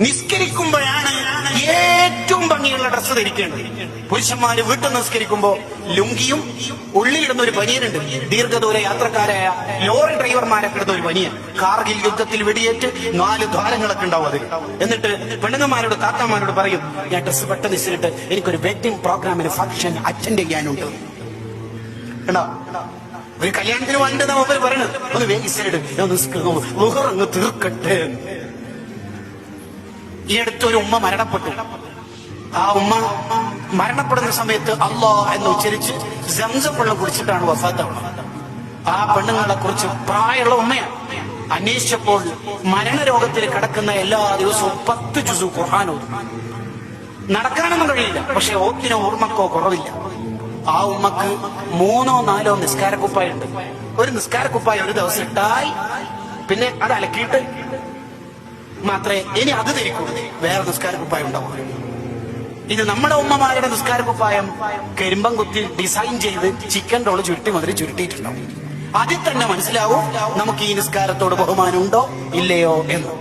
നിസ്കരിക്കുമ്പോഴാണ് ഏറ്റവും ഭംഗിയുള്ള ഡ്രസ്സ് ധരിക്കേണ്ടത്. പുരുഷന്മാര് വീട്ടിൽ നിസ്കരിക്കുമ്പോ ലുങ്കിയും ഉള്ളിലിടുന്ന ഒരു പനിയനുണ്ട്. ദീർഘദൂര യാത്രക്കാരായ ലോറി ഡ്രൈവർമാരൊക്കെ ഇടുന്ന ഒരു പനിയൻ. കാർഗിൽ യുദ്ധത്തിൽ വെടിയേറ്റ് നാല് ദ്വാരങ്ങളൊക്കെ ഉണ്ടാവും അതിൽ. എന്നിട്ട് പെണ്ണുങ്ങന്മാരോട് താത്താമാരോട് പറയും ഞാൻ ഡ്രസ്സ് പെട്ടെന്ന് ഇസിലിട്ട് എനിക്കൊരു വെഡിങ് പ്രോഗ്രാമിന് ഫംഗ്ഷൻ അറ്റൻഡ് ചെയ്യാനുണ്ട്. കണ്ടോ ഒരു കല്യാണത്തിന് വേണ്ടത് അവർ പറയണത്? ഒന്ന് വേഗിച്ചിട്ട് ഞാൻ അങ്ങ് തീർക്കട്ടെ ഈ അടുത്തൊരു ഉമ്മ മരണപ്പെട്ടു. ആ ഉമ്മ മരണപ്പെടുന്ന സമയത്ത് അള്ളോ എന്ന് ഉച്ചരിച്ച് ജംസപ്പുള്ള കുടിച്ചിട്ടാണ് വഫാത്താവുന്നത്. ആ പെണ്ണുങ്ങളെ കുറിച്ച് പ്രായമുള്ള ഉമ്മയാണ്. അന്വേഷിച്ചപ്പോൾ മരണരോഗത്തിൽ കിടക്കുന്ന എല്ലാ ദിവസവും പത്ത് ജുസു ഖുർആൻ ഓതും. നടക്കാനൊന്നും കഴിയില്ല പക്ഷെ ഓത്തിനോ ഓർമ്മക്കോ കുറവില്ല. ആ ഉമ്മക്ക് മൂന്നോ നാലോ നിസ്കാരക്കുപ്പായുണ്ട്. ഒരു നിസ്കാരക്കുപ്പായ ഒരു ദിവസം ഇട്ടാൽ പിന്നെ അത് അലക്കിയിട്ട് മാത്രമേ ഇനി അത് ധരിക്കൂ വേറെ നിസ്കാരക്കുപ്പായം ഉണ്ടാവും ഇത് നമ്മുടെ ഉമ്മമാരുടെ നിസ്കാരക്കുപ്പായം കരിമ്പം കുത്തി ഡിസൈൻ ചെയ്ത് ചിക്കൻ റോൾ ചുരുട്ടി മുതൽ ചുരുട്ടിയിട്ടുണ്ടാവും. അതിൽ തന്നെ മനസ്സിലാവും നമുക്ക് ഈ നിസ്കാരത്തോട് ബഹുമാനം ഉണ്ടോ ഇല്ലയോ എന്ന്.